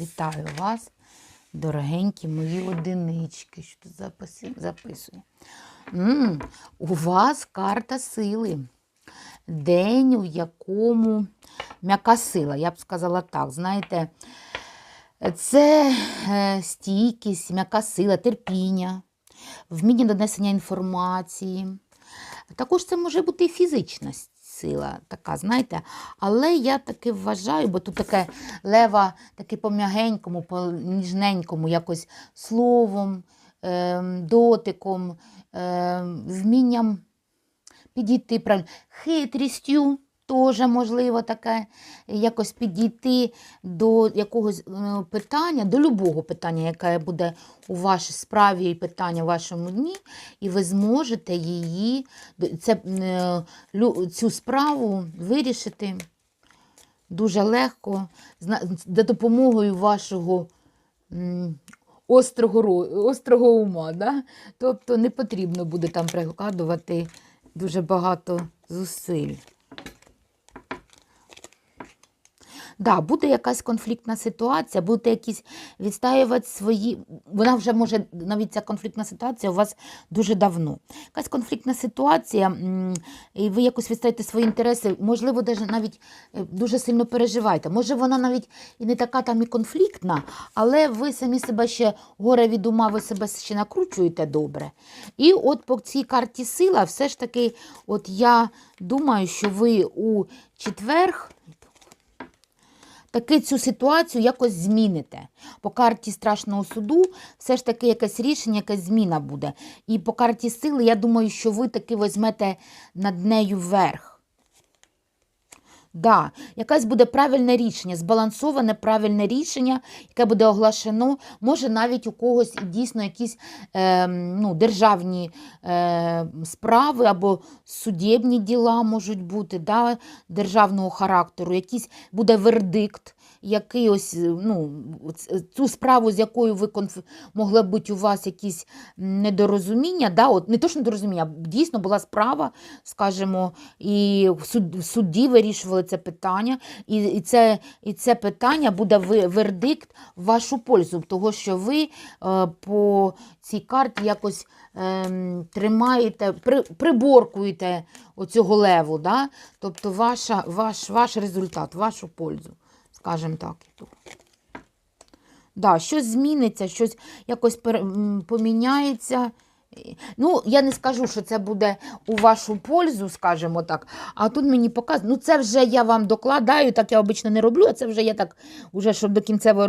Вітаю вас, дорогенькі мої одинички. Що тут записи- записую? м у вас карта сили. День, у якому м'яка сила, я б сказала так. Знаєте, це е, стійкість, м'яка сила, терпіння, вміння донесення інформації. Також це може бути і фізична сила, така, знаєте. Але я таки вважаю, бо тут таке лева, таки по м'ягенькому, по ніжненькому, якось словом, ем, дотиком, ем, вмінням підійти правильно, хитрістю. Теж можливо таке якось підійти до якогось е, питання, до любого питання, яке буде у вашій справі і питання в вашому дні, і ви зможете її, це, е, цю справу вирішити дуже легко, за допомогою вашого острого, острого ума. Да? Тобто не потрібно буде там прикладувати дуже багато зусиль. Да, буде якась конфліктна ситуація, будете якісь відстаювати свої. Вона вже може, навіть ця конфліктна ситуація у вас дуже давно. Якась конфліктна ситуація, і ви якось відстаєте свої інтереси, можливо, навіть е, дуже сильно переживаєте. Може, вона навіть і не така там і конфліктна, але ви самі себе ще горе від ума, ви себе ще накручуєте добре. І от по цій карті сила, все ж таки, от я думаю, що ви у четверг таки цю ситуацію якось зміните. По карті страшного суду все ж таки якесь рішення, якась зміна буде. І по карті сили, я думаю, що ви таки візьмете над нею верх. Да, якесь буде правильне рішення, збалансоване правильне рішення, яке буде оголошено. Може навіть у когось дійсно якісь е, ну, державні е, справи або судебні діла можуть бути да, державного характеру, якийсь буде вердикт, який ось, ну, цю справу, з якою ви конф... могли бути у вас якісь недорозуміння, да, от, не то, що недорозуміння, а дійсно була справа, скажімо, і в суд, судді вирішували це питання, і, і, це, і це питання буде вердикт в вашу пользу, того, що ви е, по цій карті якось ем, тримаєте, при, приборкуєте оцього леву, да? тобто ваша, ваш, ваш результат, вашу пользу, скажімо так. Да, щось зміниться, щось якось поміняється. Ну, я не скажу, що це буде у вашу пользу, скажімо так. А тут мені показують, ну це вже я вам докладаю, так я обично не роблю, а це вже я так, уже щоб до кінцевого